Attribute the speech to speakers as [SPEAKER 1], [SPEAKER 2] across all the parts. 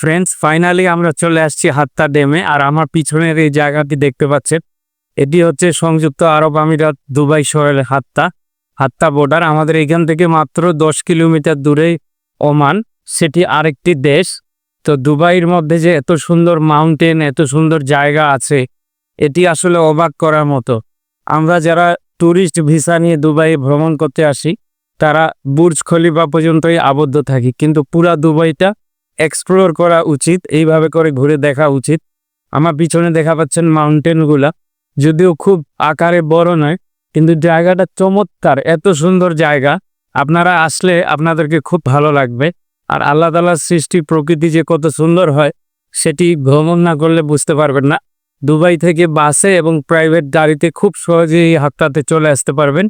[SPEAKER 1] Friends finally আমরা চলে আসছি হাত্তা ড্যামে আর আমার পিছনের এই জায়গাটি দেখতে পাচ্ছেন। এটি হচ্ছে সংযুক্ত আরব আমিরাত দুবাই শহরের হাত্তা হাত্তা বর্ডার আমাদের এখান থেকে মাত্র দশ কিলোমিটার দূরে ওমান সেটি আরেকটি দেশ। তো দুবাইয়ের মধ্যে যে এত সুন্দর মাউন্টেন এত সুন্দর জায়গা আছে, এটি আসলে অবাক করার মতো। আমরা যারা ট্যুরিস্ট ভিসা নিয়ে দুবাই ভ্রমণ করতে আসি, তারা বুর্জ খলিফা পর্যন্তই আবদ্ধ থাকি, কিন্তু পুরা দুবাইটা এক্সপ্লোর করা উচিত, এইভাবে করে ঘুরে দেখা উচিত। আমার পিছনে দেখা পাচ্ছেন মাউন্টেনগুলা যদিও খুব আকারে বড় নয়, কিন্তু জায়গাটা চমৎকার, এত সুন্দর জায়গা। আপনারা আসলে আপনাদেরকে খুব ভালো লাগবে। আর আল্লাহ তালার সৃষ্টি প্রকৃতি যে কত সুন্দর হয়, সেটি ভ্রমণ না করলে বুঝতে পারবেন না। দুবাই থেকে বাসে এবং প্রাইভেট গাড়িতে খুব সহজেই এই হাতটাতে চলে আসতে পারবেন।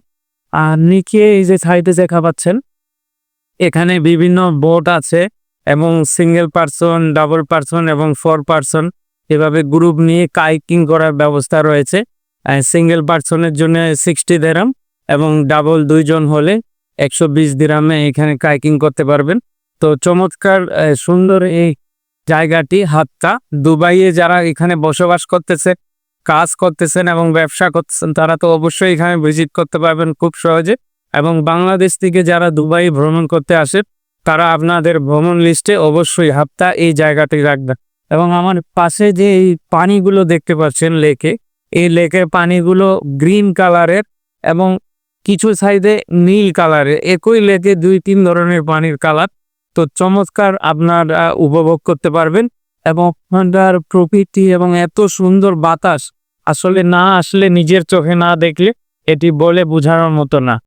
[SPEAKER 1] আর নিচে এই যে সাইডে দেখা পাচ্ছেন, এখানে বিভিন্ন বোট আছে। এবং সিঙ্গেল পার্সন ডাবল পার্সন এবং ফোর পার্সন এভাবে গ্রুপ নিয়ে কাইকিং করার ব্যবস্থা রয়েছে। সিঙ্গেল পার্সনের জন্য সিক্সটি দেরাম এবং ডাবল দুইজন হলে একশো বিশ দিরামে এখানে কাইকিং করতে পারবেন। তো চমৎকার সুন্দর এই জায়গাটি, হাতটা। দুবাইয়ে যারা এখানে বসবাস করতেছে, কাজ করতেছেন এবং ব্যবসা করতেছেন, তারা তো অবশ্যই এখানে ভিজিট করতে পারবেন খুব সহজে। এবং বাংলাদেশ থেকে যারা দুবাই ভ্রমণ করতে আসে তারা আপনাদের ভ্রমণ লিস্টে অবশ্যই হাপ্তা এই জায়গাটি রাখবেন এবং আমার পাশে যে এই পানিগুলো দেখতে পাচ্ছেন লেকে এই লেকের পানিগুলো গ্রিন কালারের এবং কিছু সাইডে নীল কালারের একই লেকে দুই তিন ধরনের পানির কালার তো চমৎকার আপনারা উপভোগ করতে পারবেন এবং ওখানকার প্রকৃতি এবং এত সুন্দর বাতাস আসলে না আসলে নিজের চোখে না দেখলে এটি বলে বোঝানোর মতো না।